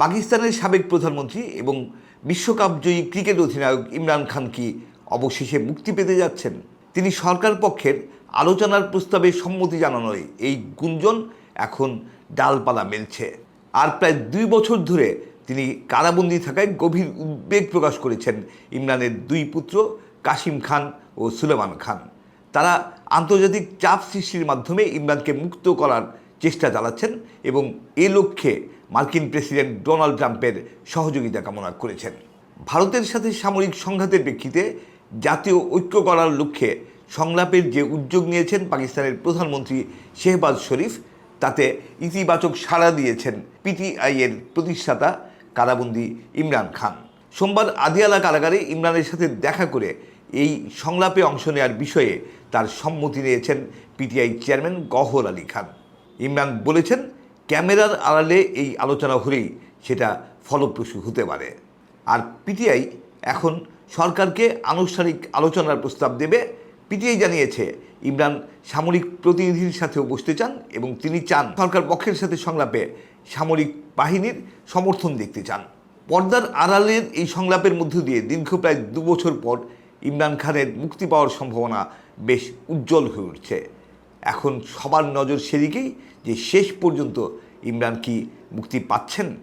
পাকিস্তানের সাবেক প্রধানমন্ত্রী এবং বিশ্বকাপ জয়ী ক্রিকেট অধিনায়ক ইমরান খান কি অবশেষে মুক্তি পেতে যাচ্ছেন? তিনি সরকার পক্ষের আলোচনার প্রস্তাবে সম্মতি জানানোয় এই গুঞ্জন এখন ডালপালা মেলছে। আর প্রায় দুই বছর ধরে তিনি কারাবন্দি থাকায় গভীর উদ্বেগ প্রকাশ করেছেন ইমরানের দুই পুত্র কাশিম খান ও সুলেমান খান। তারা আন্তর্জাতিক চাপ সৃষ্টির মাধ্যমে ইমরানকে মুক্ত করার চেষ্টা চালাচ্ছেন এবং এ লক্ষ্যে মার্কিন প্রেসিডেন্ট ডোনাল্ড ট্রাম্পের সহযোগিতা কামনা করেছেন। ভারতের সাথে সামরিক সংঘাতের প্রেক্ষিতে জাতীয় ঐক্য করার লক্ষ্যে সংলাপের যে উদ্যোগ নিয়েছেন পাকিস্তানের প্রধানমন্ত্রী শেহবাজ শরীফ, তাতে ইতিবাচক সাড়া দিয়েছেন পিটিআই এর প্রতিষ্ঠাতা কারাবন্দি ইমরান খান। সোমবার আদিয়ালা কারাগারে ইমরানের সাথে দেখা করে এই সংলাপে অংশ নেওয়ার বিষয়ে তার সম্মতি নিয়েছেন পিটিআই চেয়ারম্যান গহর আলী খান। ইমরান বলেছেন ক্যামেরার আড়ালে এই আলোচনা হলেই সেটা ফলপ্রসূ হতে পারে। আর পিটিআই এখন সরকারকে আনুষ্ঠানিক আলোচনার প্রস্তাব দেবে। পিটিআই জানিয়েছে, ইমরান সামরিক প্রতিনিধির সাথেও বসতে চান এবং তিনি চান সরকার পক্ষের সাথে সংলাপে সামরিক বাহিনীর সমর্থন দেখতে চান। পর্দার আড়ালের এই সংলাপের মধ্য দিয়ে দীর্ঘ প্রায় দু বছর পর ইমরান খানের মুক্তি পাওয়ার সম্ভাবনা বেশ উজ্জ্বল হয়ে উঠছে। এখন সবার নজর সেদিকেই যে শেষ পর্যন্ত ইমরান কি মুক্তি পাচ্ছেন?